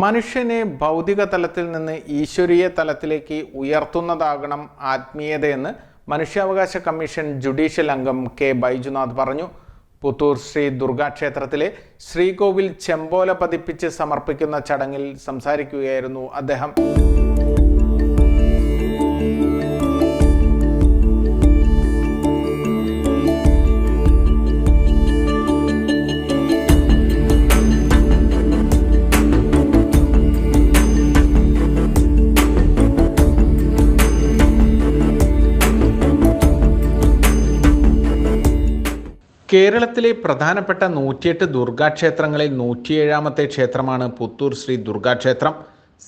മനുഷ്യനെ ഭൗതിക തലത്തിൽ നിന്ന് ഈശ്വരീയ തലത്തിലേക്ക് ഉയർത്തുന്നതാകണം ആത്മീയതയെന്ന് മനുഷ്യാവകാശ കമ്മീഷൻ ജുഡീഷ്യൽ അംഗം കെ ബൈജുനാഥ് പറഞ്ഞു. പുത്തൂർ ശ്രീ ദുർഗാക്ഷേത്രത്തിലെ ശ്രീകോവിൽ ചെമ്പോല പതിപ്പിച്ച് സമർപ്പിക്കുന്ന ചടങ്ങിൽ സംസാരിക്കുകയായിരുന്നു അദ്ദേഹം. കേരളത്തിലെ പ്രധാനപ്പെട്ട നൂറ്റിയെട്ട് ദുർഗാക്ഷേത്രങ്ങളിൽ നൂറ്റിയേഴാമത്തെ ക്ഷേത്രമാണ് പുത്തൂർ ശ്രീ ദുർഗാക്ഷേത്രം.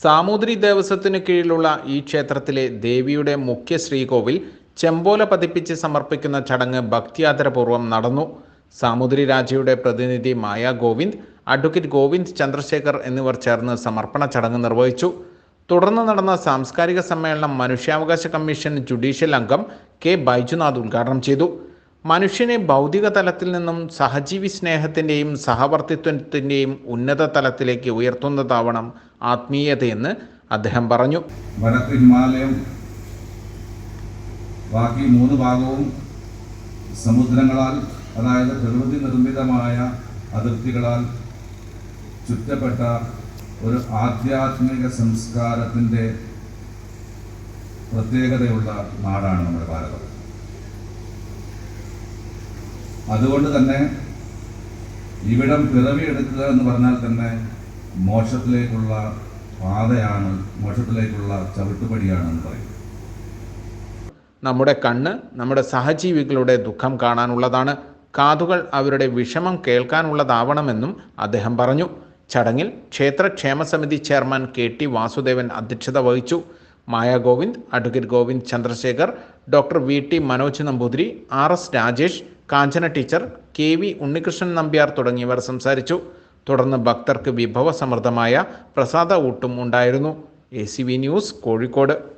സാമൂതിരി ദേവസ്വത്തിന് കീഴിലുള്ള ഈ ക്ഷേത്രത്തിലെ ദേവിയുടെ മുഖ്യ ശ്രീകോവിൽ ചെമ്പോല പതിപ്പിച്ച് സമർപ്പിക്കുന്ന ചടങ്ങ് ഭക്തിയാദരപൂർവം നടന്നു. സാമൂതിരി രാജയുടെ പ്രതിനിധി മായ ഗോവിന്ദ് അഡ്വക്കേറ്റ് ഗോവിന്ദ് ചന്ദ്രശേഖർ എന്നിവർ ചേർന്ന് സമർപ്പണ ചടങ്ങ് നിർവഹിച്ചു. തുടർന്ന് നടന്ന സാംസ്കാരിക സമ്മേളനം മനുഷ്യാവകാശ കമ്മീഷൻ ജുഡീഷ്യൽ അംഗം കെ ബൈജുനാഥ് ഉദ്ഘാടനം ചെയ്തു. മനുഷ്യനെ ഭൗതിക തലത്തിൽ നിന്നും സഹജീവി സ്നേഹത്തിന്റെയും സഹവർത്തിത്വത്തിന്റെയും ഉന്നത തലത്തിലേക്ക് ഉയർത്തുന്നതാവണം ആത്മീയതയെന്ന് അദ്ദേഹം പറഞ്ഞു. ഹിമാലയം ബാക്കി മൂന്ന് ഭാഗവും സമുദ്രങ്ങളാൽ അതായത് പ്രകൃതി നിർമ്മിതമായ അതിർത്തികളാൽ ചുറ്റപ്പെട്ട ഒരു ആധ്യാത്മിക സംസ്കാരത്തിന്റെ പ്രത്യേകതയുള്ള നാടാണ് നമ്മുടെ ഭാരതം. അതുകൊണ്ട് തന്നെ ഇവിടം പിറവിയെടുക്കുക എന്ന് പറഞ്ഞാൽ തന്നെ മോക്ഷത്തിലേക്കുള്ള പാതയാണ് മോക്ഷത്തിലേക്കുള്ള ചവിട്ടുപടിയാണെന്ന് പറയും. നമ്മുടെ കണ്ണ് നമ്മുടെ സഹജീവികളുടെ ദുഃഖം കാണാനുള്ളതാണ്. കാതുകൾ അവരുടെ വിഷമം കേൾക്കാനുള്ളതാവണമെന്നും അദ്ദേഹം പറഞ്ഞു. ചടങ്ങിൽ ക്ഷേത്ര ക്ഷേമസമിതി ചെയർമാൻ കെ ടി വാസുദേവൻ അധ്യക്ഷത വഹിച്ചു. Maya Govind advocate Govind Chandrasekhar doctor V T Manoj Namboothiri R S Rajesh Kanchana teacher K V Unnikrishnan Nambiar തുടങ്ങിയവർ സംസാരിച്ചു. തുടർന്ന് ഭക്തർക്ക് വിഭവസമൃദ്ധമായ പ്രസാദ ഊട്ടും ഉണ്ടായിരുന്നു. A news Kozhikode.